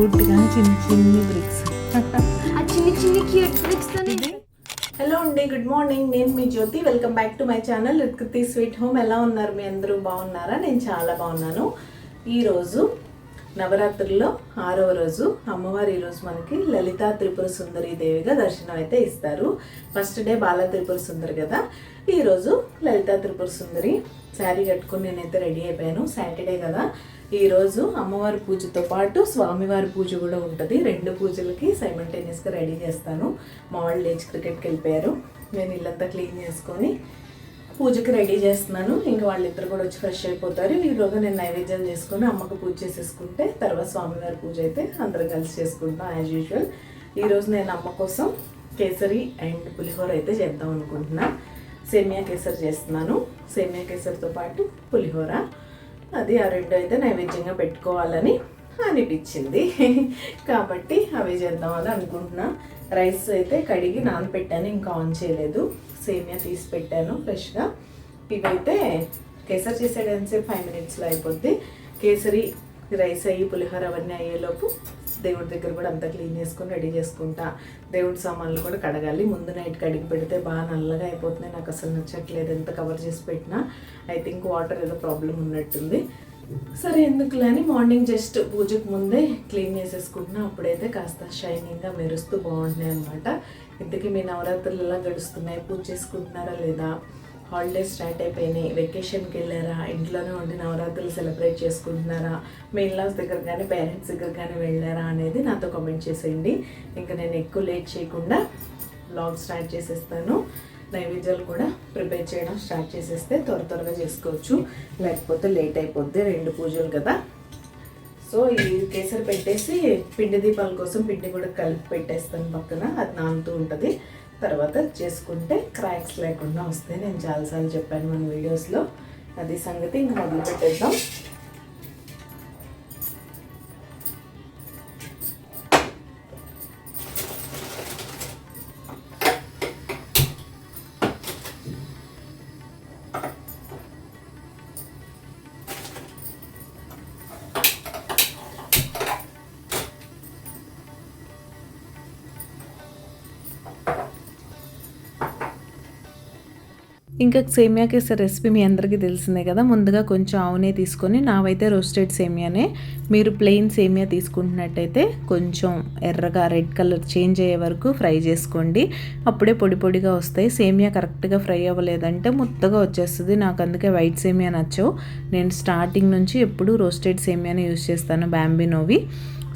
పూర్తిగా చిన్న చిన్ని బ్రిక్స్ ఆ చిన్ని చిన్ని క్యూట్ బ్రిక్స్ హలో అండి గుడ్ మార్నింగ్ నేను మీ Jyothi. Welcome back to my channel Ritkruti sweet home ఎలా ఉన్నారు? మీ అందరూ బాగున్నారా? నేను చాలా బాగున్నాను. ఈరోజు నవరాత్రుల్లో ఆరవ రోజు అమ్మవారు ఈరోజు మనకి లలితా త్రిపుర సుందరి దేవిగా దర్శనం అయితే ఇస్తారు. ఫస్ట్ డే బాల త్రిపుర సుందరి కదా. ఈరోజు లలితా త్రిపుర సుందరి శారీ కట్టుకుని నేనైతే రెడీ అయిపోయాను. సాటర్డే కదా. ఈరోజు అమ్మవారి పూజతో పాటు స్వామివారి పూజ కూడా ఉంటుంది. రెండు పూజలకి సైమల్టేనియస్గా రెడీ చేస్తాను. మా వాళ్ళు లేచి క్రికెట్కి వెళ్ళిపోయారు. నేను ఇల్లంతా క్లీన్ చేసుకొని పూజకి రెడీ చేస్తున్నాను. ఇంకా వాళ్ళిద్దరు కూడా వచ్చి ఫ్రెష్ అయిపోతారు. ఈరోజు నేను నైవేద్యం చేసుకొని అమ్మకు పూజ చేసేసుకుంటే తర్వాత స్వామివారి పూజ అయితే అందరం కలిసి చేసుకుంటాం యాజ్ యూజువల్ ఈరోజు నేను అమ్మ కోసం కేసరి అండ్ పులిహోర అయితే చేద్దాం అనుకుంటున్నా. సేమియా కేసరి చేస్తున్నాను. సేమియా కేసరితో పాటు పులిహోర. అది ఆ రెండు అయితే నైవేద్యంగా పెట్టుకోవాలని అనిపించింది. కాబట్టి అవి చేద్దామని అనుకుంటున్నా. రైస్ అయితే కడిగి నానపెట్టాను ఇంకా ఆన్ చేయలేదు. సేమియా తీసి పెట్టాను ఫ్రెష్గా. ఇవైతే కేసరి చేసేయడానికి ఫైవ్ మినిట్స్లో అయిపోద్ది. కేసరి రైస్ అయ్యి పులిహోర అవన్నీ అయ్యేలోపు దేవుడి దగ్గర కూడా అంతా క్లీన్ చేసుకొని రెడీ చేసుకుంటా. దేవుడి సామాన్లు కూడా కడగాలి. ముందు నైట్ కడిగి పెడితే బాగా నల్లగా అయిపోతున్నాయి. నాకు అసలు నచ్చట్లేదు ఎంత కవర్ చేసి పెట్టినా. ఐ థింక్ వాటర్ ఏదో ప్రాబ్లం ఉన్నట్టుంది. సరే ఎందుకులే అని మార్నింగ్ జస్ట్ పూజకు ముందే క్లీన్ చేసేసుకుంటున్నా. అప్పుడైతే కాస్త షైనింగ్గా మెరుస్తూ బాగుంటున్నాయి అనమాట ఇంతకీ మీ నవరాత్రులు ఎలా గడుస్తున్నాయి? పూజ చేసుకుంటున్నారా లేదా? హాలిడేస్ స్టార్ట్ అయిపోయినాయి. వెకేషన్కి వెళ్ళారా? ఇంట్లోనే ఉండి నవరాత్రులు సెలబ్రేట్ చేసుకుంటున్నారా? మీ ఇన్లాస్ దగ్గర కానీ పేరెంట్స్ దగ్గర కానీ వెళ్ళారా అనేది నాతో కామెంట్ చేసేయండి. ఇంకా నేను ఎక్కువ లేట్ చేయకుండా బ్లాగ్ స్టార్ట్ చేసేస్తాను. నైవేద్యాలు కూడా ప్రిపేర్ చేయడం స్టార్ట్ చేసేస్తే త్వర త్వరగా చేసుకోవచ్చు. లేకపోతే లేట్ అయిపోద్ది రెండు పూజలు కదా. సో ఈ కేసరి పెట్టేసి పిండి దీపాల కోసం పిండి కూడా కలిపి పెట్టేస్తాను పక్కన. అది నానుతూ ఉంటుంది. తర్వాత చేసుకుంటే క్రాక్స్ లేకుండా వస్తాయి. నేను చాలాసార్లు చెప్పాను మన వీడియోస్లో అది సంగతి ఇంకా మొదలు పెట్టేద్దాం ఇంకా సేమియా కేసరి రెసిపీ మీ అందరికీ తెలిసిందే కదా. ముందుగా కొంచెం ఆవునే తీసుకొని నావైతే రోస్టెడ్ సేమియానే మీరు ప్లెయిన్ సేమియా తీసుకుంటున్నట్టయితే కొంచెం ఎర్రగా రెడ్ కలర్ చేంజ్ అయ్యే వరకు ఫ్రై చేసుకోండి. అప్పుడే పొడి పొడిగా వస్తాయి. సేమియా కరెక్ట్గా ఫ్రై అవ్వలేదంటే ముత్తగా వచ్చేస్తుంది. నాకు అందుకే వైట్ సేమియా నచ్చవు. నేను స్టార్టింగ్ నుంచి ఎప్పుడు రోస్టెడ్ సేమియానే యూస్ చేస్తాను బ్యాంబినోవి.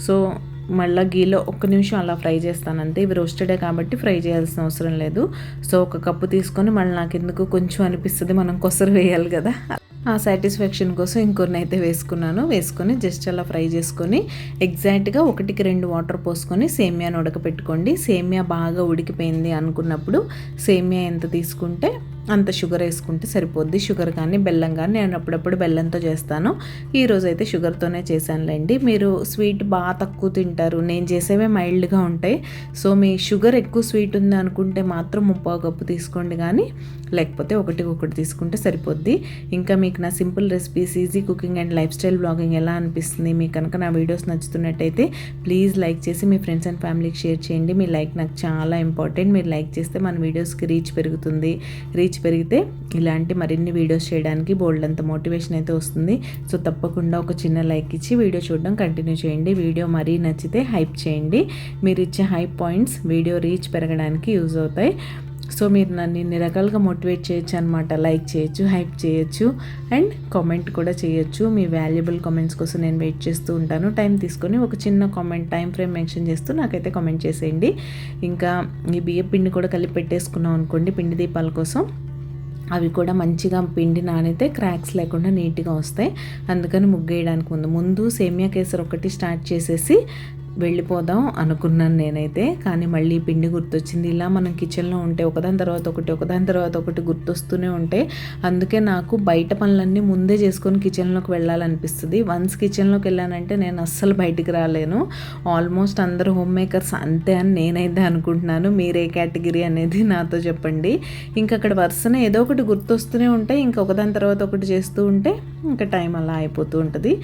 సో మళ్ళీ గీలో ఒక్క నిమిషం అలా ఫ్రై చేస్తానంతే. ఇవి రోస్టెడే కాబట్టి ఫ్రై చేయాల్సిన అవసరం లేదు. సో ఒక కప్పు తీసుకొని మళ్ళీ నాకు ఎందుకు కొంచెం అనిపిస్తుంది మనం కొసరు వేయాలి కదా. ఆ సాటిస్ఫాక్షన్ కోసం ఇంకొన్ని అయితే వేసుకున్నాను. వేసుకొని జస్ట్ అలా ఫ్రై చేసుకొని ఎగ్జాక్ట్గా ఒకటికి రెండు వాటర్ పోసుకొని సేమియాను ఉడకపెట్టుకోండి. సేమియా బాగా ఉడికిపోయింది అనుకున్నప్పుడు సేమియా ఎంత తీసుకుంటే అంత షుగర్ వేసుకుంటే సరిపోద్ది. షుగర్ కానీ బెల్లం కానీ నేను అప్పుడప్పుడు బెల్లంతో చేస్తాను. ఈరోజు అయితే షుగర్తోనే చేశానులేండి. మీరు స్వీట్ బాగా తక్కువ తింటారు. నేను చేసేవే మైల్డ్గా ఉంటాయి. సో మీ షుగర్ ఎక్కువ స్వీట్ ఉంది అనుకుంటే మాత్రం ముప్పావు కప్పు తీసుకోండి కానీ లేకపోతే ఒకటి ఒకటి తీసుకుంటే సరిపోద్ది. ఇంకా మీకు నా simple recipes easy cooking and life style blogging ఎలా అనిపిస్తుంది? మీకు కనుక నా వీడియోస్ నచ్చుతున్నట్టయితే ప్లీజ్ లైక్ చేసి మీ ఫ్రెండ్స్ అండ్ ఫ్యామిలీకి షేర్ చేయండి. మీ లైక్ నాకు చాలా ఇంపార్టెంట్. మీరు లైక్ చేస్తే మన వీడియోస్కి రీచ్ పెరుగుతుంది. రీచ్ పెరిగితే ఇలాంటి మరిన్ని వీడియోస్ చేయడానికి బోల్డ్ అంత మోటివేషన్ అయితే వస్తుంది. సో తప్పకుండా ఒక చిన్న లైక్ ఇచ్చి వీడియో చూడడం కంటిన్యూ చేయండి. వీడియో మరీ నచ్చితే హైప్ చేయండి. మీరు ఇచ్చే హైప్ పాయింట్స్ వీడియో రీచ్ పెరగడానికి యూజ్ అవుతాయి. సో మీరు నన్ను ఇన్ని రకాలుగా మోటివేట్ చేయొచ్చు అనమాట లైక్ చేయొచ్చు హైప్ చేయొచ్చు అండ్ కామెంట్ కూడా చేయొచ్చు. మీ వాల్యుబుల్ కామెంట్స్ కోసం నేను వెయిట్ చేస్తూ ఉంటాను. టైం తీసుకొని ఒక చిన్న కామెంట్ టైం ఫ్రేమ్ మెన్షన్ చేస్తూ నాకైతే కామెంట్ చేసేయండి. ఇంకా ఈ బియ్య పిండి కూడా కలిపి పెట్టేసుకున్నాం అనుకోండి పిండి దీపాల కోసం. అవి కూడా మంచిగా పిండి నానైతే క్రాక్స్ లేకుండా నీట్గా వస్తాయి. అందుకని ముగ్గేయడానికి ముందు ముందు సేమియా కేసర్ ఒకటి స్టార్ట్ చేసేసి వెళ్ళిపోదాం అనుకున్నాను నేనైతే. కానీ మళ్ళీ పిండి గుర్తొచ్చింది. ఇలా మనం కిచెన్లో ఉంటే ఒకదాని తర్వాత ఒకటి ఒకదాని తర్వాత ఒకటి గుర్తొస్తూనే ఉంటే అందుకే నాకు బయట పనులన్నీ ముందే చేసుకొని కిచెన్లోకి వెళ్ళాలనిపిస్తుంది. వన్స్ కిచెన్లోకి వెళ్ళానంటే నేను అస్సలు బయటికి రాలేను. ఆల్మోస్ట్ అందరు హోమ్ మేకర్స్ అంతే అని నేనైతే అనుకుంటున్నాను. మీరే కేటగిరీ అనేది నాతో చెప్పండి. ఇంకా అక్కడ వరుసనే ఏదో ఒకటి గుర్తొస్తూనే ఉంటాయి ఇంకా ఒకదాని తర్వాత ఒకటి చేస్తూ ఉంటే ఇంకా టైం అలా అయిపోతూ ఉంటుంది.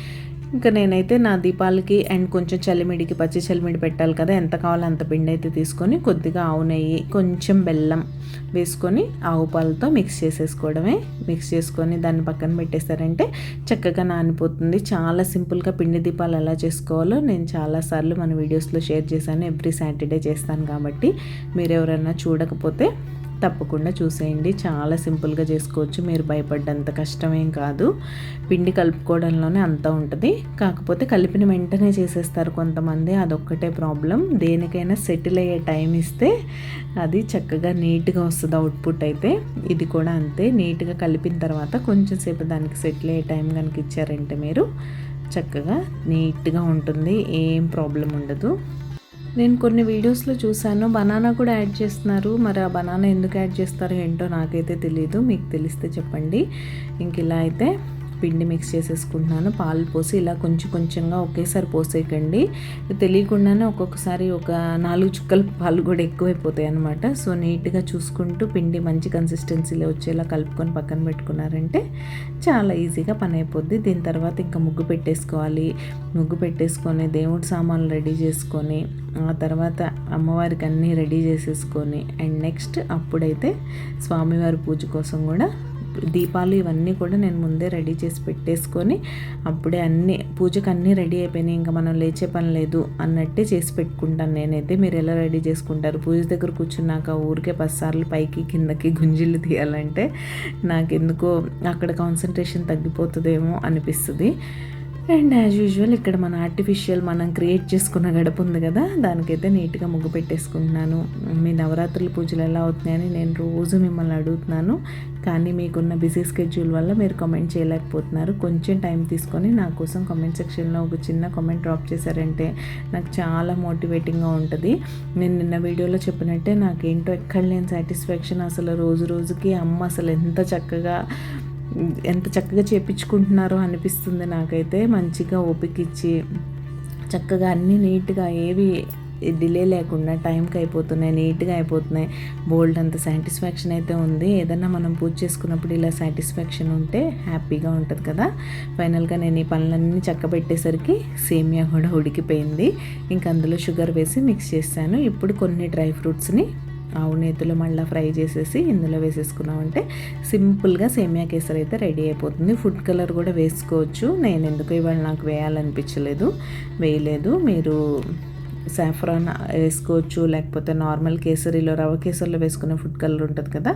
ఇంకా నేనైతే నా దీపాలకి అండ్ కొంచెం చలిమిడికి పచ్చి చలిమిడి పెట్టాలి కదా ఎంత కావాలో అంత పిండి అయితే తీసుకొని కొద్దిగా ఆవు నెయ్యి కొంచెం బెల్లం వేసుకొని ఆవు పాలతో మిక్స్ చేసేసుకోవడమే. మిక్స్ చేసుకొని దాన్ని పక్కన పెట్టేశారంటే చక్కగా నానిపోతుంది. చాలా సింపుల్గా పిండి దీపాలు ఎలా చేసుకోవాలో నేను చాలాసార్లు మన వీడియోస్లో షేర్ చేశాను. ఎవ్రీ సాటర్డే చేస్తాను కాబట్టి. మీరు ఎవరైనా చూడకపోతే తప్పకుండా చూసేయండి. చాలా సింపుల్గా చేసుకోవచ్చు. మీరు భయపడ్డంత కష్టమేం కాదు. పిండి కలుపుకోవడంలోనే అంతా ఉంటుంది. కాకపోతే కలిపిన వెంటనే చేసేస్తారు కొంతమంది. అదొక్కటే ప్రాబ్లం. దేనికైనా సెటిల్ అయ్యే టైం ఇస్తే అది చక్కగా నీట్గా వస్తుంది అవుట్పుట్ అయితే. ఇది కూడా అంతే. నీట్గా కలిపిన తర్వాత కొంచెం సేపు దానికి సెటిల్ అయ్యే టైం కనుక ఇచ్చారంటే మీరు చక్కగా నీట్గా ఉంటుంది. ఏం ప్రాబ్లం ఉండదు. నేను కొన్ని వీడియోస్లో చూశాను. బనానా కూడా యాడ్ చేస్తున్నారు. మరి ఆ బనానా ఎందుకు యాడ్ చేస్తారో ఏంటో నాకైతే తెలియదు మీకు తెలిస్తే చెప్పండి. ఇంక ఇలా అయితే పిండి మిక్స్ చేసేసుకుంటున్నాను. పాలు పోసి ఇలా కొంచెం కొంచెంగా ఒకేసారి పోసేయకండి. తెలియకుండానే ఒక్కొక్కసారి ఒక నాలుగు చుక్కల పాలు కూడా ఎక్కువైపోతాయి అనమాట సో నీట్గా చూసుకుంటూ పిండి మంచి కన్సిస్టెన్సీలో వచ్చేలా కలుపుకొని పక్కన పెట్టుకున్నారంటే చాలా ఈజీగా పని అయిపోద్ది. దీని తర్వాత ఇంకా ముగ్గు పెట్టేసుకోవాలి. ముగ్గు పెట్టేసుకొని దేవుడి సామాన్లు రెడీ చేసుకొని ఆ తర్వాత అమ్మవారికి అన్నీ రెడీ చేసేసుకొని అండ్ నెక్స్ట్ అప్పుడైతే స్వామివారి పూజ కోసం కూడా దీపాలు ఇవన్నీ కూడా నేను ముందే రెడీ చేసి పెట్టేసుకొని అప్పుడే అన్ని పూజకు అన్నీ రెడీ అయిపోయినాయి. ఇంకా మనం లేచే పని లేదు అన్నట్టే చేసి పెట్టుకుంటాను నేనైతే. మీరు ఎలా రెడీ చేసుకుంటారు? పూజ దగ్గర కూర్చున్నాక ఊరికే పదిసార్లు పైకి కిందకి గుంజిళ్ళు తీయాలంటే నాకెందుకో అక్కడ కాన్సన్ట్రేషన్ తగ్గిపోతుందేమో అనిపిస్తుంది. అండ్ యాజ్ యూజువల్ ఇక్కడ మన ఆర్టిఫిషియల్ మనం క్రియేట్ చేసుకున్న గడప ఉంది కదా దానికైతే నీట్గా ముగ్గు పెట్టేసుకుంటున్నాను. మీ నవరాత్రుల పూజలు ఎలా అవుతున్నాయని నేను రోజు మిమ్మల్ని అడుగుతున్నాను. కానీ మీకున్న బిజీ స్కెడ్యూల్ వల్ల మీరు కామెంట్ చేయలేకపోతున్నారు. కొంచెం టైం తీసుకొని నా కోసం కామెంట్ సెక్షన్లో ఒక చిన్న కామెంట్ డ్రాప్ చేశారంటే నాకు చాలా మోటివేటింగ్గా ఉంటుంది. నేను నిన్న వీడియోలో చెప్పినట్టే నాకేంటో ఎక్కడ లేని సాటిస్ఫాక్షన్ అసలు రోజు రోజుకి అమ్మ అసలు ఎంత చక్కగా ఎంత చక్కగా చేపించుకుంటున్నారో అనిపిస్తుంది నాకైతే. మంచిగా ఓపిక ఇచ్చి చక్కగా అన్నీ నీట్గా ఏవి డిలే లేకుండా టైంకి అయిపోతున్నాయి నీట్గా అయిపోతున్నాయి. బోల్డ్ అంత సాటిస్ఫాక్షన్ అయితే ఉంది. ఏదన్నా మనం పూజ చేసుకున్నప్పుడు ఇలా సాటిస్ఫాక్షన్ ఉంటే హ్యాపీగా ఉంటుంది కదా. ఫైనల్గా నేను ఈ పనులన్నీ చక్క పెట్టేసరికి సేమియా కూడా ఉడికిపోయింది. ఇంక అందులో షుగర్ వేసి మిక్స్ చేశాను. ఇప్పుడు కొన్ని డ్రై ఫ్రూట్స్ని ఆవు నేతిలో మళ్ళీ ఫ్రై చేసేసి ఇందులో వేసేసుకున్నామంటే సింపుల్గా సేమియా కేసర్ అయితే రెడీ అయిపోతుంది. ఫుడ్ కలర్ కూడా వేసుకోవచ్చు. నేను ఎందుకు ఇవాళ నాకు వేయాలనిపించలేదు. వేయలేదు. మీరు సాఫ్రాన్ uh, వేసుకోవచ్చు. లేకపోతే నార్మల్ కేసరిలో రవ కేసరిలో వేసుకునే ఫుడ్ కలర్ ఉంటుంది కదా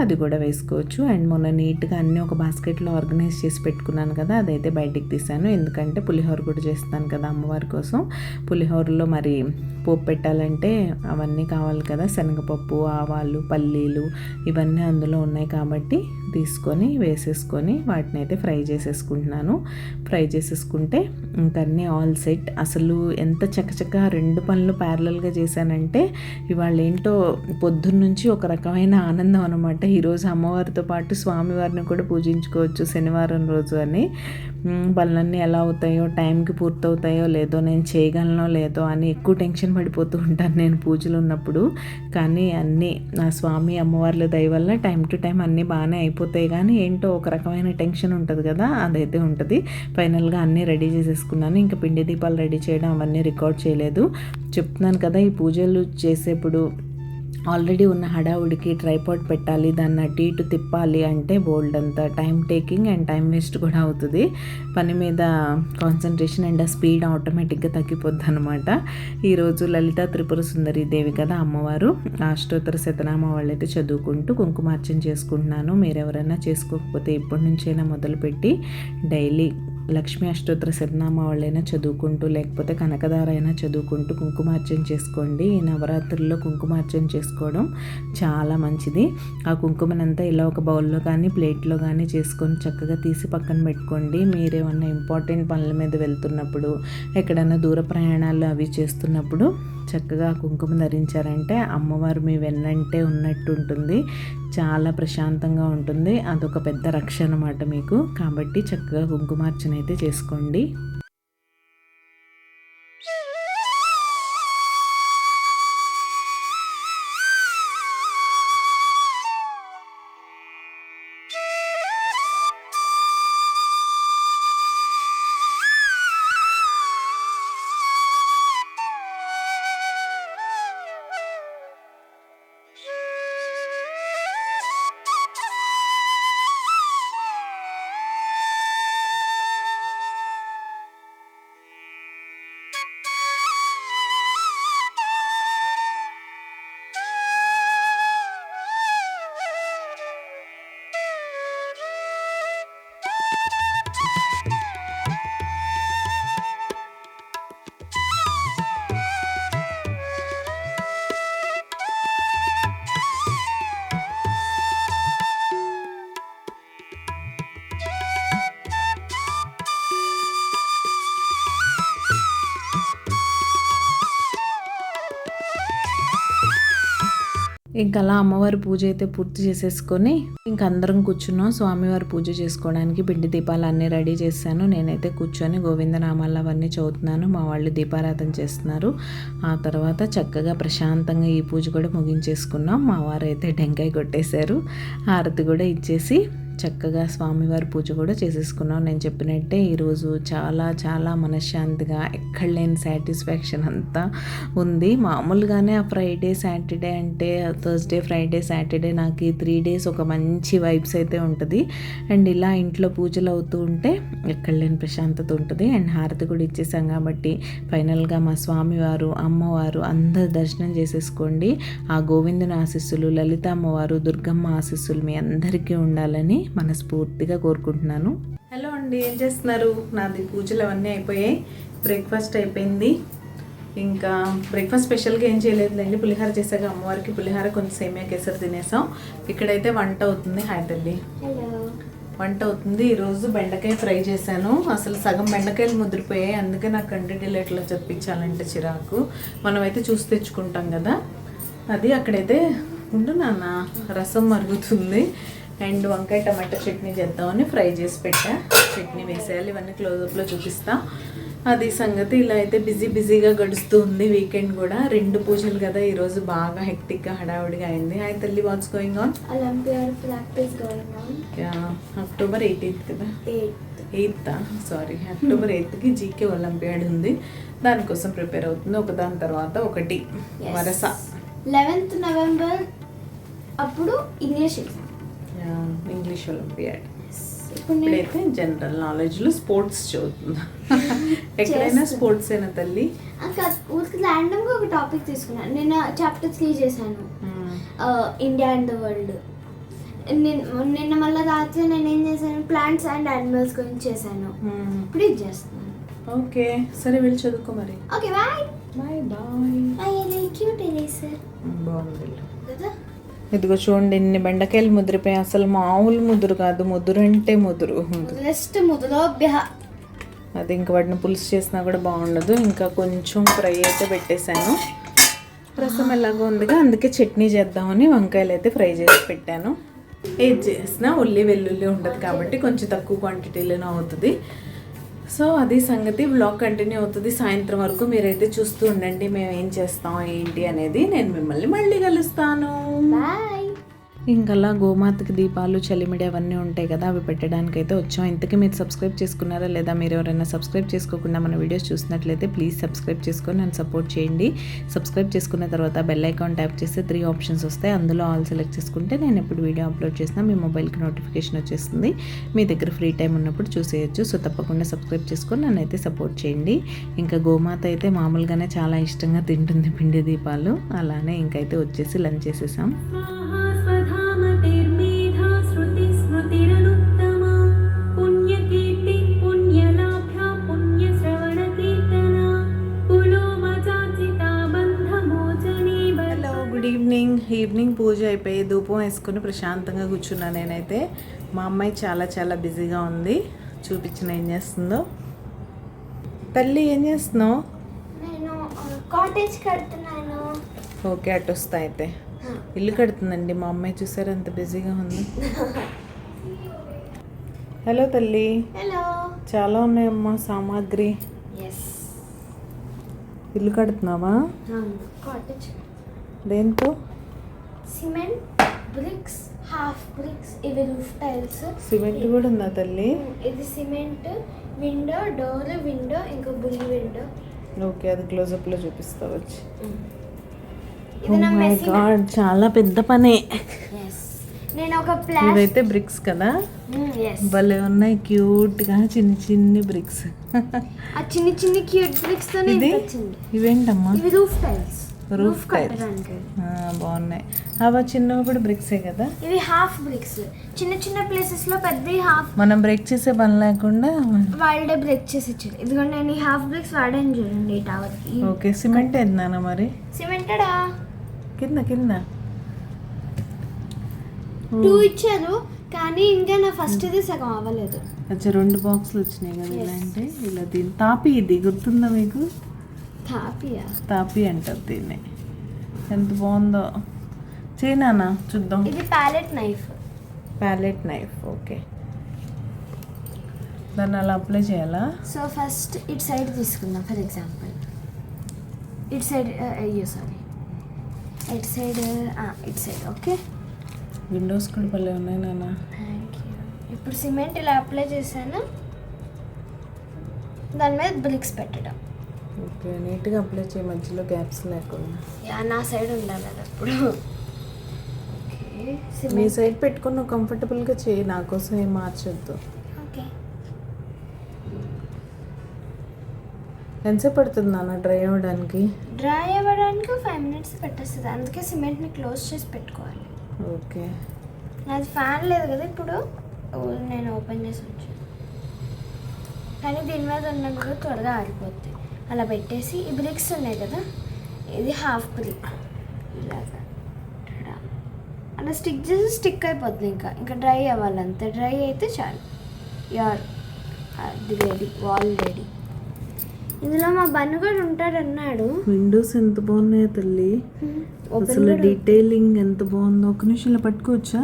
అది కూడా వేసుకోవచ్చు. అండ్ మొన్న నీట్గా అన్నీ ఒక బాస్కెట్లో ఆర్గనైజ్ చేసి పెట్టుకున్నాను కదా అదైతే బయటికి తీసాను ఎందుకంటే పులిహోర కూడా చేస్తాను కదా అమ్మవారి కోసం. పులిహోరలో మరి పోపు పెట్టాలంటే అవన్నీ కావాలి కదా శనగపప్పు ఆవాలు పల్లీలు ఇవన్నీ అందులో ఉన్నాయి కాబట్టి తీసుకొని వేసేసుకొని వాటిని అయితే ఫ్రై చేసేసుకుంటున్నాను. ఫ్రై చేసేసుకుంటే ఇంకన్నీ ఆల్ సెట్ అసలు ఎంత చక్కచక్క రెండు పనులు ప్యారలల్గా చేశానంటే ఇవాళ ఏంటో పొద్దున్న నుంచి ఒక రకమైన ఆనందం అనమాట ఈరోజు అమ్మవారితో పాటు స్వామివారిని కూడా పూజించుకోవచ్చు శనివారం రోజు అని. పనులన్నీ ఎలా అవుతాయో టైంకి పూర్తవుతాయో లేదో నేను చేయగలనో లేదో అని ఎక్కువ టెన్షన్ పడిపోతూ ఉంటాను నేను పూజలు ఉన్నప్పుడు. కానీ అన్నీ నా స్వామి అమ్మవార్ల దయ వల్ల టైం టు టైం అన్నీ బాగానే అయిపోతాయి. కానీ ఏంటో ఒక రకమైన టెన్షన్ ఉంటుంది కదా అదైతే ఉంటుంది. ఫైనల్గా అన్నీ రెడీ చేసేసుకున్నాను. ఇంకా పిండి దీపాలు రెడీ చేయడం అవన్నీ రికార్డ్ చేయలేదు. చెప్తున్నాను కదా ఈ పూజలు చేసేప్పుడు ఆల్రెడీ ఉన్న హడావుడికి ట్రైపాడ్ పెట్టాలి దాన్ని అటు ఇటు తిప్పాలి అంటే బోల్డ్ అంత time taking and time waste కూడా అవుతుంది. పని మీద కాన్సన్ట్రేషన్ అండ్ ఆ స్పీడ్ ఆటోమేటిక్గా తగ్గిపోద్ది అనమాట ఈరోజు లలిత త్రిపుర సుందరి దేవి కదా అమ్మవారు. అష్టోత్తర శతనామ వాళ్ళైతే చదువుకుంటూ కుంకుమార్చన చేసుకుంటున్నాను. మీరెవరైనా చేసుకోకపోతే ఇప్పటి నుంచైనా మొదలుపెట్టి డైలీ లక్ష్మీ అష్టోత్తర శతనామ చదువుకుంటూ లేకపోతే కనకదార అయినా చదువుకుంటూ కుంకుమార్చన చేసుకోండి. ఈ నవరాత్రుల్లో కుంకుమార్చన చేసుకోవడం చాలా మంచిది. ఆ కుంకుమనంతా ఇలా ఒక బౌల్లో కానీ ప్లేట్లో కానీ చేసుకొని చక్కగా తీసి పక్కన పెట్టుకోండి. మీరేమన్నా ఇంపార్టెంట్ పనుల మీద వెళ్తున్నప్పుడు ఎక్కడైనా దూర ప్రయాణాలు అవి చేస్తున్నప్పుడు చక్కగా కుంకుమ ధరించారంటే అమ్మవారు మీ వెన్నంటే ఉన్నట్టు ఉంటుంది చాలా ప్రశాంతంగా ఉంటుంది. అదొక పెద్ద రక్ష అనమాట మీకు. కాబట్టి చక్కగా కుంకుమార్చన అయితే చేసుకోండి. ఇంకా అలా అమ్మవారి పూజ అయితే పూర్తి చేసేసుకొని ఇంక అందరం కూర్చున్నాం. స్వామివారి పూజ చేసుకోవడానికి పిండి దీపాలు అన్నీ రెడీ చేశాను. నేనైతే కూర్చొని గోవిందనామాలు అవన్నీ చదువుతున్నాను. మా వాళ్ళు దీపారాధన చేస్తున్నారు. ఆ తర్వాత చక్కగా ప్రశాంతంగా ఈ పూజ కూడా ముగించేసుకున్నాం. మా వారు అయితే టెంకాయ కొట్టేశారు. హారతి కూడా ఇచ్చేసి చక్కగా స్వామివారి పూజ కూడా చేసేసుకున్నాం. నేను చెప్పినట్టే ఈరోజు చాలా చాలా మనశ్శాంతిగా ఎక్కడ లేని సాటిస్ఫాక్షన్ అంతా ఉంది. మామూలుగానే ఆ ఫ్రైడే సాటర్డే అంటే థర్స్డే ఫ్రైడే సాటర్డే నాకు ఈ త్రీ డేస్ ఒక మంచి వైబ్స్ అయితే ఉంటుంది. అండ్ ఇలా ఇంట్లో పూజలు అవుతూ ఉంటే ఎక్కడ లేని ప్రశాంతత ఉంటుంది. అండ్ హారతి కూడా ఇచ్చేసాం కాబట్టి ఫైనల్గా మా స్వామివారు అమ్మవారు అందరు దర్శనం చేసేసుకోండి. ఆ గోవిందుని ఆశీస్సులు లలిత అమ్మవారు దుర్గమ్మ ఆశీస్సులు మీ అందరికీ ఉండాలని మనస్ఫూర్తిగా కోరుకుంటున్నాను. హలో అండి ఏం చేస్తున్నారు? నాది పూజలు అవన్నీ అయిపోయాయి. బ్రేక్ఫాస్ట్ అయిపోయింది. ఇంకా బ్రేక్ఫాస్ట్ స్పెషల్గా ఏం చేయలేదులేండి. పులిహార చేసాక అమ్మవారికి పులిహార కొంచెం సేమియా కేసరి తినేసాం. ఇక్కడైతే వంట అవుతుంది. హాయ్ తల్లి. హలో. వంట అవుతుంది. ఈరోజు బెండకాయ ఫ్రై చేశాను. అసలు సగం బెండకాయలు ముదిరిపోయాయి. అందుకే నాకు కంటి డిలేట్లో చెప్పించాలంటే చిరాకు. మనమైతే చూసి తెచ్చుకుంటాం కదా. అది అక్కడైతే ఉండు నాన్న రసం మరుగుతుంది. అండ్ వంకాయ టమాటా చట్నీ చేద్దామని ఫ్రై చేసి పెట్టా. చట్నీ వేసేయాలి ఇవన్నీ క్లోజప్లో చూపిస్తా. అది సంగతి ఇలా అయితే బిజీ బిజీగా గడుస్తూ ఉంది వీకెండ్ కూడా. రెండు పూజలు కదా ఈరోజు బాగా హెక్టిక్గా హడావుడిగా అయింది. హాయ్ తల్లి what's going on. October eighteenth కదా. ఎయిత్ సారీ అక్టోబర్ ఎయిత్కి జీకే ఒలింపియాడ్ ఉంది. దానికోసం ప్రిపేర్ అవుతుంది. ఒక దాని తర్వాత ఒకటి. వరస. 11th నవంబర్ అప్పుడు ఇంగ్లీష్ ఎగ్జామ్ ఇంగ్లీష్ ఒలింపియాడ్ ఇప్పుడు నేను ఇప్పుడైతే జనరల్ నాలెడ్జ్లో స్పోర్ట్స్ చదువుతుందా ఎక్కడైనా. స్పోర్ట్స్ అయినా తల్లి? ఊరికి ర్యాండమ్గా ఒక టాపిక్ తీసుకున్నాను నిన్న చాప్టర్ త్రీ చేశాను. ఇండియా అండ్ ద వరల్డ్ నిన్న మళ్ళీ రాత్రి నేను ఏం చేశాను? ప్లాంట్స్ అండ్ యానిమల్స్ గురించి చేశాను. మ్మ్. ఇప్పుడు ఇది చేస్తున్నాను. ఓకే సరే వెళ్ళి చదువుకో మరి. Okay bye bye bye I cute sir బాగుంది ఇదిగో చూడండి ఇన్ని బెండకాయలు ముదిరిపోయి అసలు మామూలు ముదురు కాదు ముదురు అంటే ముదురు. అది ఇంక వాటిని పులుసు చేసినా కూడా బాగుండదు. ఇంకా కొంచెం ఫ్రై అయితే పెట్టేశాను. రసం ఎలాగో ఉందిగా అందుకే చట్నీ చేద్దామని వంకాయలు అయితే ఫ్రై చేసి పెట్టాను. ఏది చేసినా ఉల్లి వెల్లుల్లి ఉండదు కాబట్టి కొంచెం తక్కువ క్వాంటిటీలోనే అవుతుంది. సో అది సంగతి బ్లాగ్ కంటిన్యూ అవుతుంది. సాయంత్రం వరకు మీరైతే చూస్తూ ఉండండి. మేము ఏం చేస్తాం ఏంటి అనేది నేను మిమ్మల్ని మళ్ళీ కలుస్తాను. బాయ్ ఇంకలా గోమాతకి దీపాలు చలిమిడి అవన్నీ ఉంటాయి కదా అవి పెట్టడానికి అయితే వచ్చాం. ఇంతకీ మీరు సబ్స్క్రైబ్ చేసుకున్నారా లేదా మీరు ఎవరైనా సబ్స్క్రైబ్ చేసుకోకుండా మన వీడియోస్ చూసినట్లయితే ప్లీజ్ సబ్స్క్రైబ్ చేసుకొని నన్ను సపోర్ట్ చేయండి. సబ్స్క్రైబ్ చేసుకున్న తర్వాత బెల్ ఐకాన్ ట్యాప్ చేస్తే త్రీ ఆప్షన్స్ వస్తాయి. అందులో ఆల్ సెలెక్ట్ చేసుకుంటే నేను ఎప్పుడు వీడియో అప్లోడ్ చేసినా మీ మొబైల్కి నోటిఫికేషన్ వచ్చేస్తుంది. మీ దగ్గర ఫ్రీ టైం ఉన్నప్పుడు చూసేయచ్చు. సో తప్పకుండా సబ్స్క్రైబ్ చేసుకొని నన్ను అయితే సపోర్ట్ చేయండి. ఇంకా గోమాత అయితే మామూలుగానే చాలా ఇష్టంగా తింటుంది పిండి దీపాలు. అలానే ఇంకైతే వచ్చేసి లంచ్ చేసేసాం. పూజ అయిపోయి ధూపం వేసుకుని ప్రశాంతంగా కూర్చున్నా నేనైతే. మా అమ్మాయి చాలా చాలా బిజీగా ఉంది. చూపించిన ఏం చేస్తుందో. తల్లి ఏం చేస్తున్నావు? నేను కాటేజ్ కడుతున్నాను. ఓకే అటు వస్తా అయితే. ఇల్లు కడుతుందండి. మా అమ్మాయి చూసారు ఎంత బిజీగా ఉంది. హలో తల్లి. హలో. చాలా ఉన్నాయమ్మా సామాగ్రి. ఇల్లు కడుతున్నావా? దేంతో? సిమెంట్ బ్రిక్స్ హాఫ్ బ్రిక్స్ ఇవి రూఫ్ టైల్స్. సిమెంట్ కూడా ఉందా తల్లి? ఇది సిమెంట్ విండో డోర్ విండో ఇంకా బుల్లి విండో. ఓకే అది క్లోజప్లో చూపిస్తా వచ్చి. Oh చాలా పెద్ద పనే. నేను ఒక ప్లాస్ ఇవైతే బ్రిక్స్ కదా? భలే ఉన్నాయి క్యూట్గా చిన్న చిన్ని బ్రిక్స్ ఆ చిన్ని చిన్ని క్యూట్ బ్రిక్స్ వచ్చింది ఇవేంటమ్మా? ఇవి రూఫ్ టైల్స్ కట్టడానికి. ఆ, బాగున్నాయి. అవి చిన్నవి కూడా బ్రిక్సే కదా? ఇవి హాఫ్ బ్రిక్స్ చిన్న చిన్న ప్లేసెస్లో పెద్ద హాఫ్ మనం బ్రేక్ చేసే పని లేకుండా వాళ్ళే బ్రేక్ చేసి ఇచ్చారు. ఇదిగోండి నేను ఈ హాఫ్ బ్రిక్స్ వాడాను చూడండి ఈ టవర్కి. ఓకే సిమెంట్ ఏందన్నా మరి? సిమెంటెడా కింద కింద. టూ ఇచ్చారు కానీ ఇంకా నా ఫస్ట్ ఇది సగం అవ్వలేదు. అచ్చా రెండు బాక్సులు వచ్చినాయి కదా ఇలా అంటే ఇలా దీని తాపి ఇది గుర్తుందా మీకు? తాపి అంటారు దీన్ని. ఎంత బాగుందో. చేయనా చూద్దాం. ఇది palette knife. Palette knife okay. దాన్ని అలా అప్లై చేయాలా? సో ఫస్ట్ ఇటు సైడ్ తీసుకుందాం ఫర్ ఎగ్జాంపుల్. ఇటు సైడ్ అయ్యో సారీ. ఇటు సైడ్ ఇటు సైడ్ ఓకే. విండోస్ కూడా భలే ఉన్నాయి నాన్న. ఇప్పుడు సిమెంట్ ఇలా అప్లై చేశాను? దాని మీద బ్రిక్స్ పెట్టడం. ఓకే నీట్గా అప్లై చేయ మధ్యలో గ్యాప్స్ లేకుండా. యా నా సైడ్ ఉండాలి అది అప్పుడు. ఓకే మీ సైడ్ పెట్టుకుని నువ్వు కంఫర్టబుల్గా చేయి నా కోసం ఏం మార్చొద్దు. ఓకే. ఎంతసేపు పడుతుంది నాన్న డ్రై అవ్వడానికి? డ్రై అవ్వడానికి ఫైవ్ మినిట్స్ పెట్టేస్తుంది. అందుకే సిమెంట్ని క్లోజ్ చేసి పెట్టుకోవాలి. ఓకే. నాది ఫ్యాన్ లేదు కదా ఇప్పుడు. నేను ఓపెన్ చేసి ఉంచాను కానీ దీని మీద ఉన్న కూడా త్వరగా ఆరిపోద్ది. అలా పెట్టేసి ఈ బ్రిక్స్ ఉన్నాయి కదా ఇది హాఫ్ బ్రిక్ ఇలాగా. అలా స్టిక్ చేసి స్టిక్ అయిపోద్ది ఇంకా. ఇంకా డ్రై అవ్వాలి అంతే. డ్రై అయితే చాలు. యార్ అది రెడీ వాల్ రెడీ ఇందులో మా బన్ను కూడా ఉంటాడన్నాడు. విండోస్ ఎంత బాగున్నాయో తల్లి. ఓపెన్ అసలు డీటెయిలింగ్ ఎంత బాగుందో. ఒక నిమిషం ఇలా పట్టుకోవచ్చా?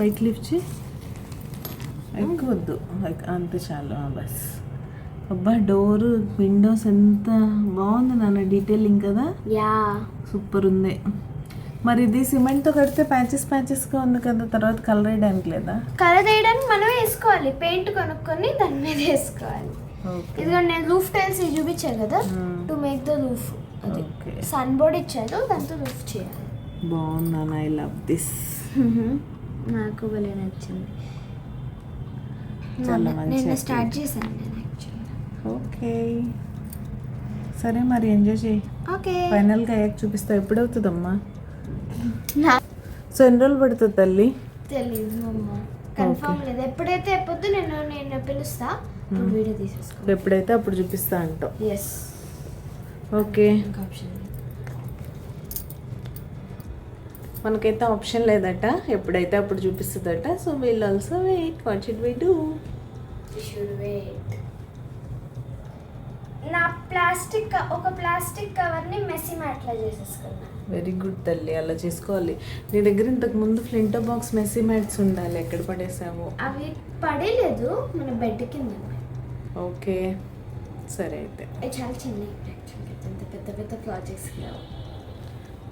పైకి లిఫ్ట్ చేయి. ఎక్కువ వద్దు లైక్ అంతే చాలు. బస్. అబ్బా డోర్ విండోస్ ఎంత బాగుంది నాన్న డీటెయిలింగ్ కదా? యా. సూపర్ ఉంది. మరి ఇది సిమెంట్తో కడితే ప్యాచెస్ ప్యాచెస్గా ఉంది కదా తర్వాత కలర్ వేయడానికి లేదా? కలర్ వేయడానికి మనం వేసుకోవాలి. పెయింట్ కొనుక్కొని దాని మీద వేసుకోవాలి. ఇదిగో నేను రూఫ్ టైల్స్ చూపించాను కదా. టు మేక్ ద రూఫ్ అది సన్ బోర్డ్ ఇచ్చారు దాంతో రూఫ్ చేయాలి. బాగుంది నాన్న ఐ లవ్ దిస్ నాకు భలే నచ్చింది. నేను. స్టార్ట్ చేశాను. ఓకే. సరే మరి ఎంజాయ్ చేయి. ఓకే. ఫైనల్గా అయ్యాక చూపిస్తా. ఎప్పుడవుతుందమ్మా? నా సో ఎన్ని రోజులు పడుతుంది తల్లి? తెలియదు కన్ఫర్మ్ లేదు. ఎప్పుడైతే ఎప్పొద్దు నేను నేను పిలుస్తా. అప్పుడు వీడియో తీసేసుకో. ఎప్పుడైతే అప్పుడు చూపిస్తా అంటావు. Yes okay. ఇంకా ఆప్షన్ లేదు మనకైతే ఆప్షన్ లేదట. ఎప్పుడైతే అప్పుడు చూపిస్తుందట. So we'll also wait what should we do should wait నా ప్లాస్టిక్ ఒక ప్లాస్టిక్ కవర్ని మెస్సి మ్యాట్లో చేసేసుకున్నా. వెరీ గుడ్ తల్లి అలా చేసుకోవాలి. నీ దగ్గర ఇంతకు ముందు ఫ్లింటో బాక్స్ మెస్సీ మ్యాట్స్ ఉండాలి ఎక్కడ పడేసావో? అవి పడేలేదు మన బెడ్ కింద. ఓకే సరే అయితే. చాలా యాక్చువల్లీ పెద్ద పెద్ద పెద్ద ప్రాజెక్ట్స్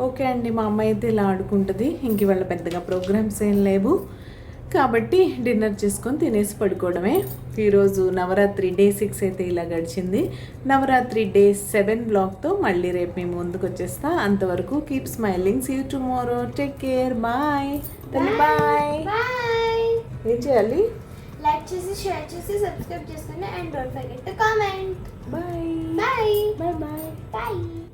ఓకే అండి మా అమ్మాయి అయితే ఇలా ఆడుకుంటుంది. ఇంక ఇవాళ పెద్దగా ప్రోగ్రామ్స్ ఏం లేవు. కాబట్టి డిన్నర్ చేసుకొని తినేసి పడుకోవడమే. ఈరోజు నవరాత్రి డే సిక్స్ అయితే ఇలా గడిచింది. నవరాత్రి డే సెవెన్ బ్లాగ్తో మళ్ళీ రేపు మేము ముందుకు వచ్చేస్తా. అంతవరకు keep smiling. See tomorrow take care bye bye bye ఏం చేయాలి? లైక్ చేసి షేర్ చేసి సబ్స్క్రైబ్ చేసుకోండి and don't forget to comment bye bye bye bye bye